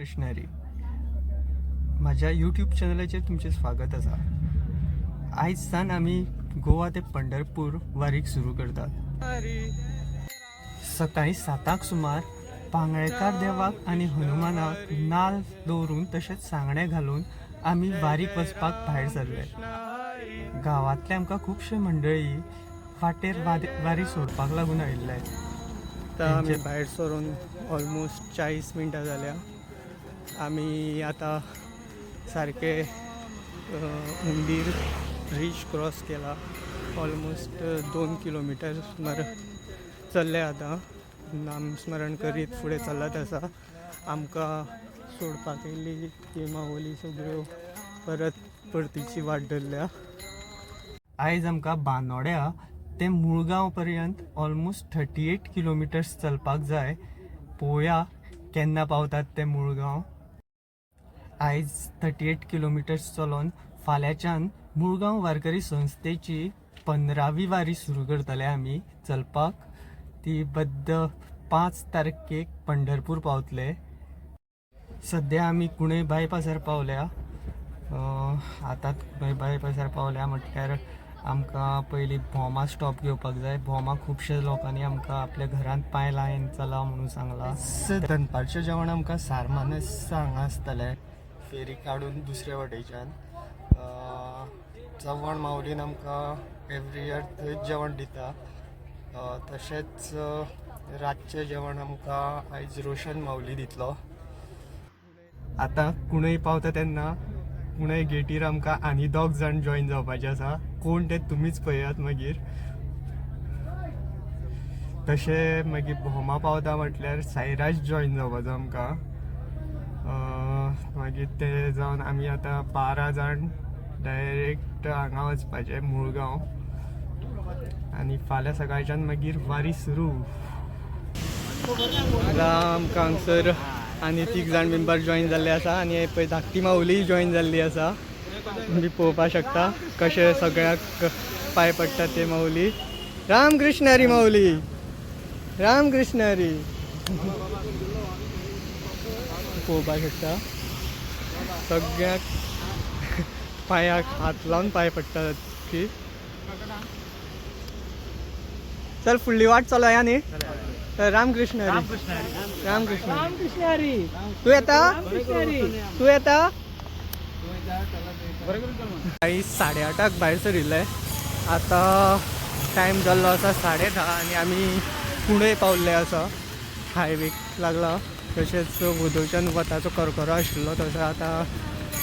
कृष्णारी माझ्या यूट्यूब चॅनलाचेर तुमचें स्वागत आसा आयज सान आमी गोवा ते पंढरपूर वारीक सुरू करतात. सकाळी साताक सुमार पांगळेकार देवाक आनी हनुमानाक नाल दवरून तशेंच सांगणे घालून आमी वारीक वचपाक भायर सरले. गांवांतले आमकां खुबशे मंडळी वाटेर वारी सोडपाक लागून आयिल्ले. आमी भायर सरून ऑलमोस्ट चाळीस मिनटां जाल्या आमी आतां सारखे उंदीर ब्रिज क्रॉस केला. ऑलमोस्ट दोन किलोमिटर सुमार चल्ले आतां. नामस्मरण करीत फुडें चलत आसा आमकां सोडपाक येयली ती मावली सगळ्यो परत परतीची वाट धरल्या. आयज आमकां बांदोड्या ते मुळगांव पर्यंत ऑलमोस्ट थर्टी एट किलोमिटर्स चलपाक जाय. पळोवया केन्ना पावतात ते मुळगांव? आयज थर्टी एट किलोमिटर्स चलोन फाल्यांच्यान मुळगांव वारकरी संस्थेची पंदरावी वारी सुरू करतले आमी चलपाक. ती बद्द पांच तारखेक पंढरपूर पावतले. सद्या आमी कुणय बायपासार पावल्या. आतांच कुणे बायपासार पावल्या म्हटल्यार आमकां पयलीं भोमा स्टॉप घेवपाक जाय. भोमा खुबशे लोकांनी आमकां आपल्या घरांत पांय लायन चला म्हणून सांगलां. दनपारचें जेवण आमकां सारमानस हांगा आसतलें. फेरी काडून दुसऱ्या वाटेच्यान चव्हाण माऊलीन आमकां एवरी इयर थंयच जेवण दिता. तशेंच रातचें जेवण आमकां आयज रोशन माऊली दितलो. आतां कुणय पावता तेन्ना कुणय गेटीर आमकां आनी दोग जाण जॉईन जावपाचे आसा. कोण ते तुमीच पळयात मागीर. तशें मागीर भोमा पावता म्हटल्यार सायराज जॉईन जावपाचो आमकां. मागीर ते जावन आमी आतां बारा जाण डायरेक्ट हांगा वचपाचे मुळगांव. आनी फाल्यां सकाळच्यान मागीर वारी सुरू. आमकां हांगसर आनी तीग जाण मेंबर जॉयन जाल्ले आसा आनी पळय धाकटी माऊली जॉयन जाल्ली आसा तुमी पळोवपाक शकता कशें सगळ्याक पांय पडटा ते माऊली. राम कृष्ण हरी माऊली. राम हरी. पळोवपाक शकता. सगळ्याक पांयाक हात लावन पांय पडटा की. चल फुडली वाट चलया न्ही तर रामकृष्ण हरी. रामकृष्ण रामकृष्ण हरी. तू येता? तू येता? काही साडेआठाक भायर सरिल्ले आतां टायम जाल्लो आसा साडे धा आनी आमी पुणे पावल्ले आसा हायवेक लागला. तशेंच वदवच्यान वताचो करकरो आशिल्लो तसो आतां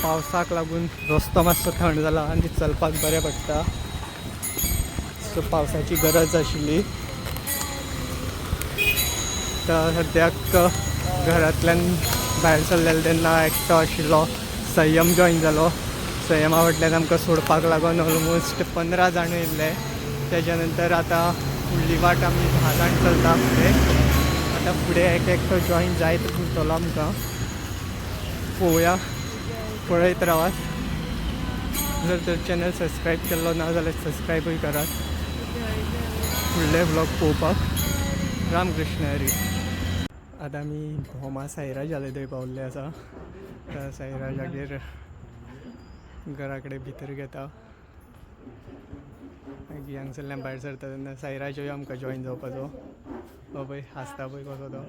पावसाक लागून रस्तो मातसो थंड जाला आनी चलपाक बरें पडटा सो पावसाची गरज आशिल्ली तर सद्याक घरांतल्यान भायर सरलेले तेन्ना एकटो आशिल्लो संयम जॉयन जालो संयमा फाटल्यान आमकां सोडपाक लागून ऑलमोस्ट पंदरा जाण येयल्ले तेज्या नंतर आतां फुडली वाट आमी धा जाण चलता फुडें आतां फुडें एक एकटो जॉईन जायत उरतलो आमकां पळोवया पळयत रावात जर तर चॅनल सबस्क्रायब केल्लो ना जाल्यार सबस्क्रायबूय करात फुडले ब्लॉग पळोवपाक रामकृष्ण हरी. आतां आमी भोमा साईराजाले थंय पावल्ले आसा त्या साईराजागेर घरा कडेन भितर घेता. मागीर हांगसरल्यान भायर सरता तेन्ना साईराजय आमकां जॉईन जावपाचो हो पळय हांसता पळय कसो तो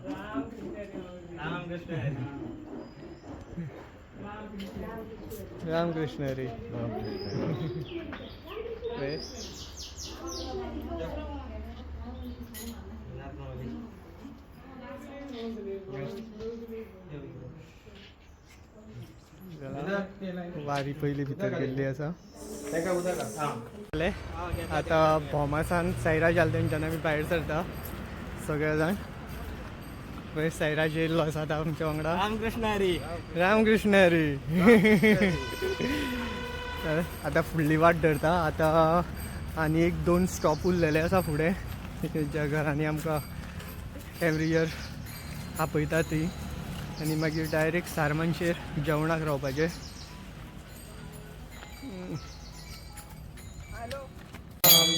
रामकृष्ण. जाल्यार वारी पयली भितर गेल्ली आसा आतां भोमासान सायराज जाले तेंच्यान आमी भायर सरता सगळे जाण पळय सायराज येयल्लो आसा आतां आमच्या वांगडा. रामकृष्ण हरी रामकृष्ण हरी तर आतां फुडली वाट धरता. आतां आनी एक दोन स्टॉप उरलेले आसा फुडें ज्या घरांनी आमकां एवरी इयर आपयता ती. आनी मागीर डायरेक्ट सारमानशेर जेवणाक रावपाचें.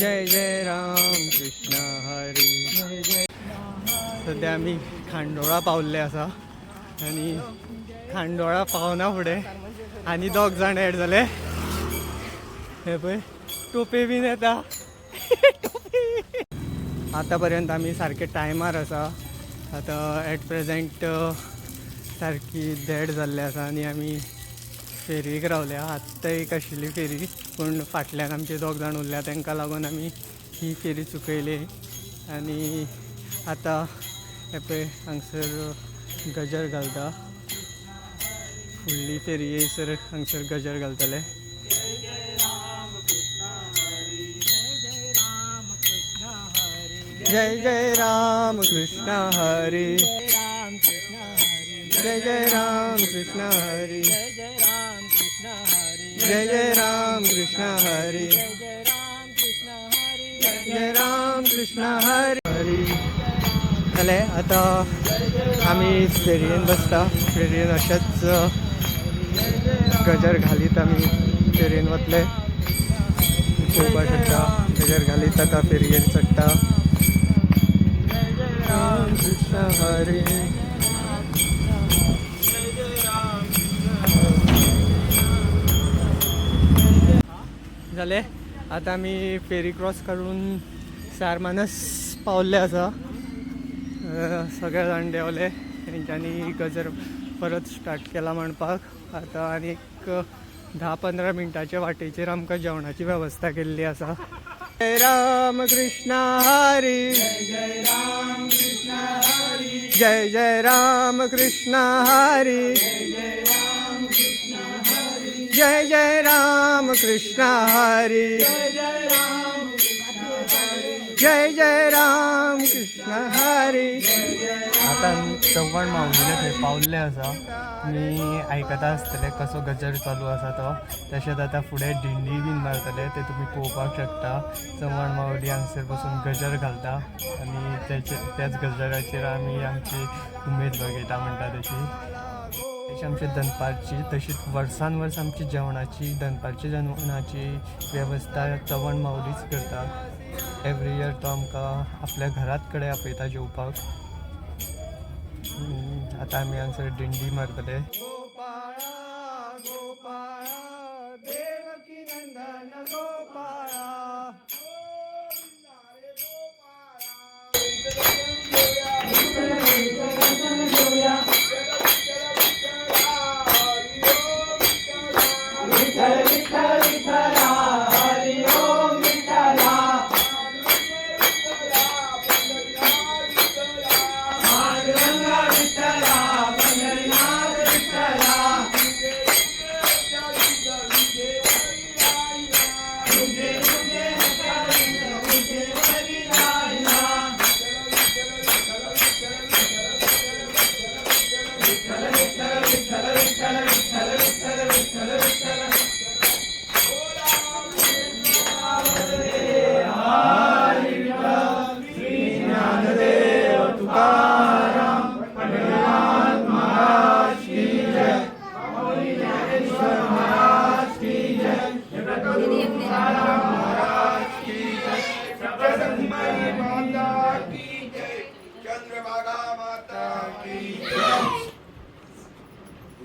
जय जय राम कृष्ण हरी. जय जय सध्या आमी खांडोळा पावले आसा आनी खांडोळा पावना फुडें आनी दोग जाण एड जाले हे पळय टोपे बीन येता. आतां पर्यंत आमी सारके टायमार आसा आतां एट प्रेझेंट सारकी देड जाल्ले आसा आनी आमी फेरयेक रावल्या आत्तां एक आशिल्ली फेरी. पूण फाटल्यान आमचे दोग जाण उरल्या. तांकां लागून आमी ही फेरी चुकयली आनी आतां हे पळय हांगसर गजर घालता. फुडली फेरी येयसर हांगसर गजर घालतले. जय जय राम कृष्ण हरी राम कृष्ण हरी. जय जय राम कृष्ण हरी. जय जय राम कृष्ण हरी। जय जय राम कृष्ण हरी। जय राम कृष्ण हरी हरी आता आतां आमी फेरयेन बसता. स्टेडियम अशेंच गजर घालीत आमी फेरयेन वतले पळोवपाक शकता गजर घालीत आतां फेरयेन चडटा राम कृष्ण हरी। झाले. आतां आमी फेरी क्रॉस करून सारमानस मानस पावल्ले आसा सगळे जाण देवले तेंच्यांनी गजर परत स्टार्ट केला म्हणपाक आतां आनीक धा पंदरा मिनटाचे वाटेचेर आमकां जेवणाची वेवस्था केल्ली आसा जय राम कृष्ण हरी. जय जय राम कृष्ण हरी. जय जय राम कृष्ण हरी। जय जय राम कृष्ण हरी। आता चव्हाण माऊलीने थंय पावल्ले आसा मी आयकता आसतले कसो गजर चालू आसा तो. तशेंच आतां फुडें दिंडी बीन मारतले ते तुमी पळोवपाक शकता. चव्हाण माऊली हांगसर बसून गजर घालता. आनी तेचे त्याच गजराचेर आमी आमची उमेद बगयता म्हणटा तशी तशी आमची दनपारची तशीच वर्सान वर्स आमची जेवणाची दनपारची जेवणाची वेवस्था चवण माऊलीच करता एवरी इयर तो आमकां आपल्या घरात कडेन आपयता जेवपाक. आतां आमी हांगसर दिंडी मारतले. चंद्रभागा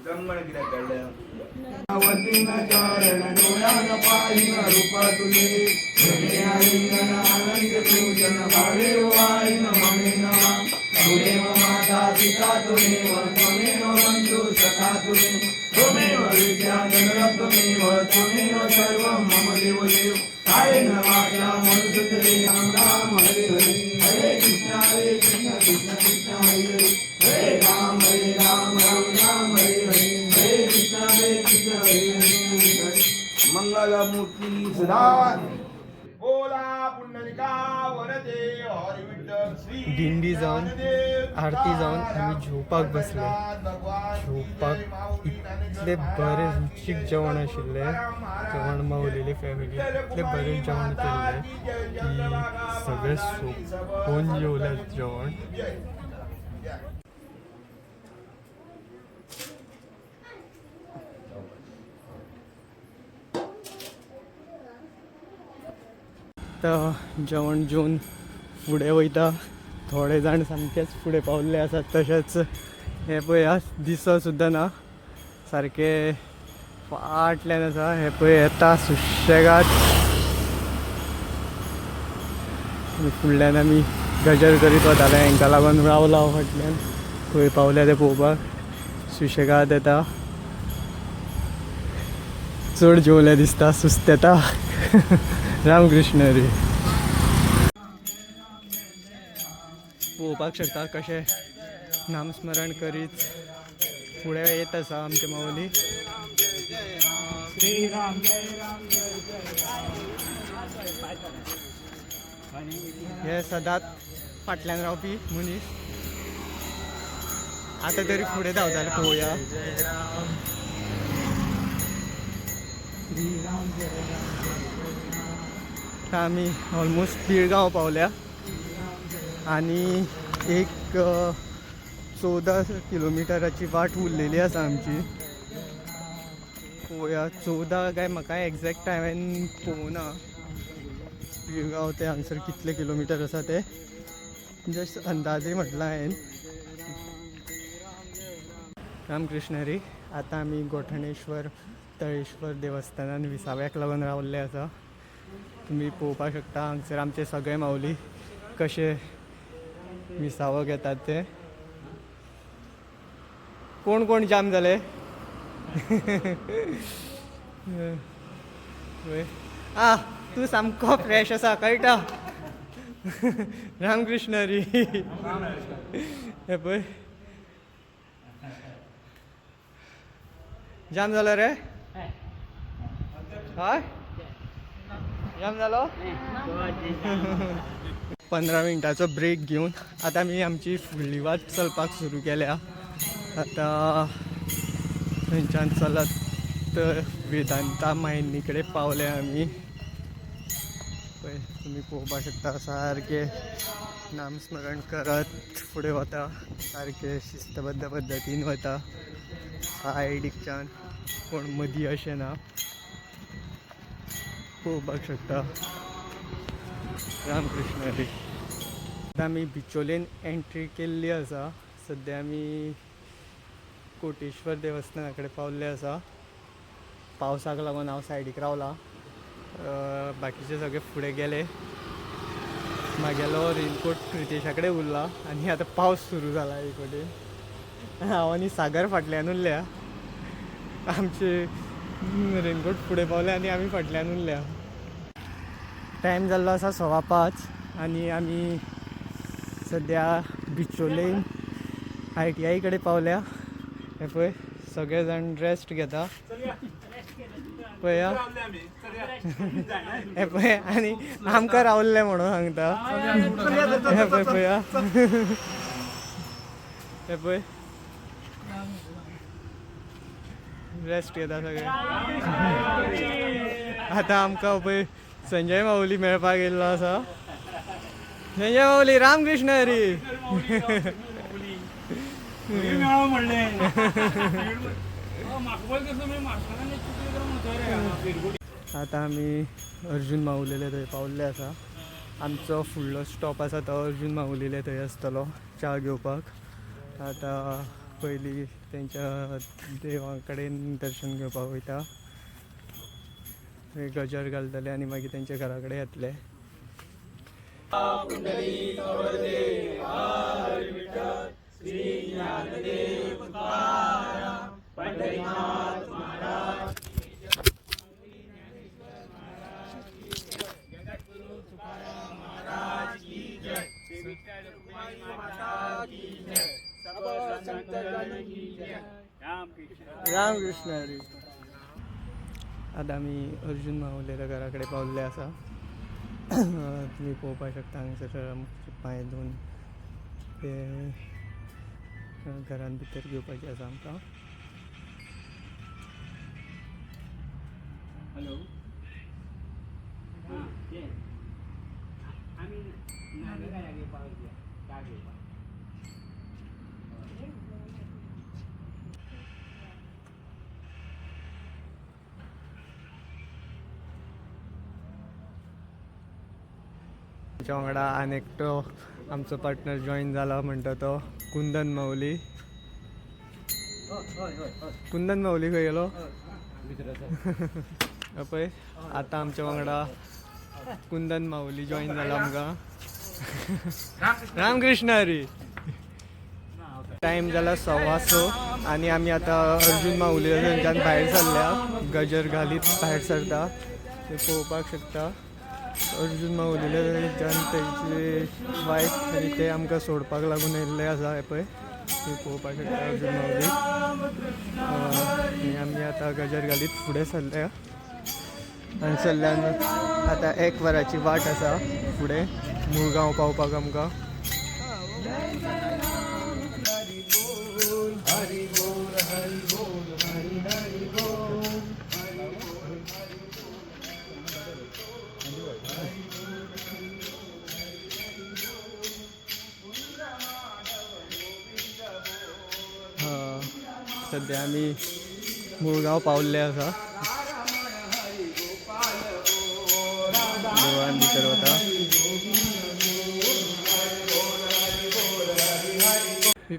ब्रह्मण कित्याक घडलें वतीन चरण डोळ्यान पाहिन रूप तुले आलिंगन आनंद पूजन भावे वाईन मने तुमेव माता पिता तुमेव त्वमेव बंधु सखा तुमे त्वमेव विद्या जनरं त्वमेव त्वमेव सर्वं मम देव देव कायेन वाचा मनुसुते राम राम हरे हरे हरे कृष्ण हरे कृष्ण कृष्ण कृष्ण हरे हरे हरे. मंगलमूर्ती सदा. बोला पुंडलिका वरदे हरी विठ्ठल श्री दिंडी ज्ञानदेव आरती जावन आमी जेवपाक बसले जेवपाक इतले बरे रुचीक जेवण आशिल्ले. जेवण मावलेली फॅमिली इतले बरें जेवण केल्लें. की सगळे सोंपोन जेवले जेवण. आतां जेवण जेवन फुडें वयता थोडे जाण सामकेच फुडें पावल्ले आसात तशेंच हे पळय दिसो सुद्दां ना. सारके फाटल्यान आसा हे पळय येता सुशेगाद फुडल्यान आमी गजर करीत वताले हांकां लागून रावला हांव फाटल्यान खंय पावल्या ते पळोवपाक सुशेगाद येता चड जेवले दिसता सुस्त येता रामकृष्ण रे. पळोवपाक शकता कशें नामस्मरण करीत फुडें येत आसा आमचे माऊली. हे सदांच फाटल्यान रावपी मनीस. आतां तरी फुडें धांवताले पळोवया आतां आमी ऑलमोस्ट पिळगांव पावल्या. आनी एक चौदा चवदा किलोमिटराची वाट उरलेली आसा आमची. पळोवया चवदा काय म्हाका एक्झॅक्ट हांवें पळोवना पिळगांव ते हांगसर कितले किलोमिटर आसा ते. जस्ट अंदाजे म्हटला हांवें रामकृष्ण हरी आतां आमी गोठणेश्वर तळेश्वर देवस्थानान विसाव्याक लागून रावल्ले आसा तुमी पळोवपाक शकता. हांगसर आमचे सगळे माऊली कशे विसावो घेतात ते. कोण कोण जाम जाले वय. आ तू सामको फ्रेश आसा कळटा रामकृष्ण हरी हे पळय जाम जालो रे? हय. जाम जालो पंदरा मिनटाचो ब्रेक घेवन आतां आमी आमची फुडली वाट चलपाक सुरू केल्या. आतां थंयच्यान चलत वेदांता मायनी कडेन पावले आमी पळय तुमी पळोवपाक शकता सारखे. नामस्मरण करत फुडें वता सारखे शिस्तबद्ध पद्दतीन वता सायडीच्यान कोण मदीं अशें ना. पळोवपाक शकता रामकृष्ण हरी आतां आमी बिचोलेन एंट्री केल्ली आसा सद्या आमी कोटेश्वर देवस्थाना कडेन पावल्ले आसा पावसाक लागून हांव सायडीक रावला. बाकीचे सगळे फुडें गेले. म्हागेलो रेनकोट क्रितेशा कडेन उरला. आनी आतां पावस सुरू जाला एक वटेन हांव आनी सागर फाटल्यान उरल्या. आमचे रेनकोट फुडें पावले आनी आमी फाटल्यान उरल्या. टायम जाल्लो आसा सवा पांच. आनी आमी सद्या बिचोलेन आय टी आय कडेन पावल्या. हे पळय सगळे जाण रेस्ट घेता. पळया हे पळय आनी आमकां रावल्ले म्हणून सांगता. हे पळय पळया हे पळय रेस्ट घेता सगळे. आतां आमकां पळय संजय माऊली मेळपाक येयल्लो आसा. संजय माऊली रामकृष्ण हरी. आतां आमी अर्जुन माऊलेले थंय पावल्ले आसा. आमचो फुडलो स्टॉप आसा तो अर्जुन माऊलेले थंय आसतलो च्या घेवपाक. आतां पयलीं तेंच्या देवा कडेन दर्शन घेवपाक वयता गजर घालतले आनी मागीर तेंच्या घरा कडेन येतले आतां आमी अर्जून मावलेल्या घरा कडेन पावल्ले आसा तुमी पळोवपाक शकता हांगसर आमचे पांय धुवन ते घरान भितर घेवपाचें आसा आमकां हॅलो. काय घेवपाक आमच्या वांगडा आनी एकटो आमचो पार्टनर जॉईन जाला म्हणटा तो कुंदन माऊली. कुंदन माऊली खंय गेलो? पळय आतां आमच्या वांगडा कुंदन माऊली जॉईन जाला आमकां रामकृष्ण हरी. टायम जाला सव्वा स आनी आमी आतां अर्जून माऊली थंयच्यान भायर सरल्या गजर घालीत भायर सरता. ते पळोवपाक शकता. अर्जून माऊलीले थंयच्यान तेंची वायफ आनी ते आमकां सोडपाक लागून येयल्ले आसा हे पळय. ते पळोवपाक शकता अर्जून मावली आनी आमी आतां गजर घालीत फुडें सरल्या. हांगसरल्यान आतां एक वराची वाट आसा फुडें. मुळगांव पावपाक आमकां. अं, सद्या आमी मुळगांव पावले आसा देवळान भितर वता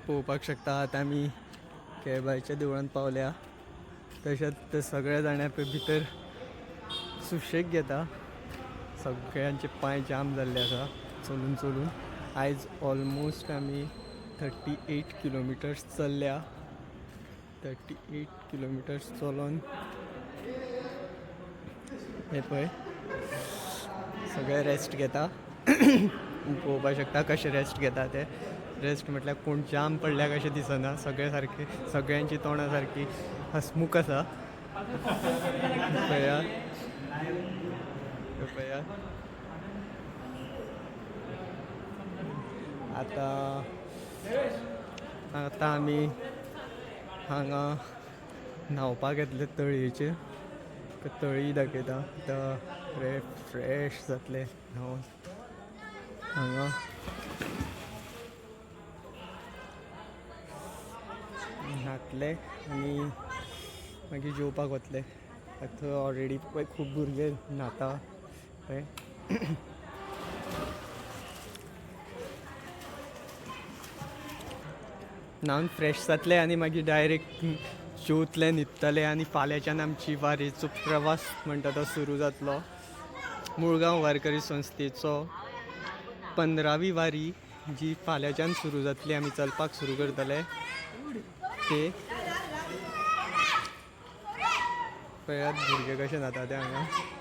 पळोवपाक शकता आतां आमी केळबायच्या देवळान पावल्या. तशेंच ते जाण्या भितर सुशेग घेता. सगळ्यांचे पांय जाम जाल्ले आसा चलून चलून आयज ऑलमोस्ट आमी थर्टी एट किलोमिटर्स चल्ल्या. थर्टी एट किलोमिटर्स चलोन. हे पळय. सगळे रेस्ट घेता. पळोवपाक शकता कशें रेस्ट घेता ते. रेस्ट म्हटल्यार कोण जाम पडल्या कशें दिसना. सगळे सारके सगळ्यांची तोंडां सारकी हसमूख आसा. पळयात हे पळयात आतां आतां आमी हांगा न्हांवपाक येतले तळयेचेर. तळी दाखयता. आतां फ्रेश जातले न्हांवन. हांगा. न्हातले आनी मागीर जेवपाक वतले. थंय ऑलरेडी पळय खूब भुरगे न्हाता न्हावन फ्रेश जातले आनी मागीर डायरेक्ट जेवतले न्हिदतले आनी फाल्यांच्यान आमची वारेचो प्रवास म्हणटा तो सुरू जातलो मुळगांव वारकरी संस्थेचो पंदरावी वारी जी फाल्यांच्यान सुरू जातली आमी चलपाक सुरू करतले ते पळयात भुरगे कशे जाता ते हांगा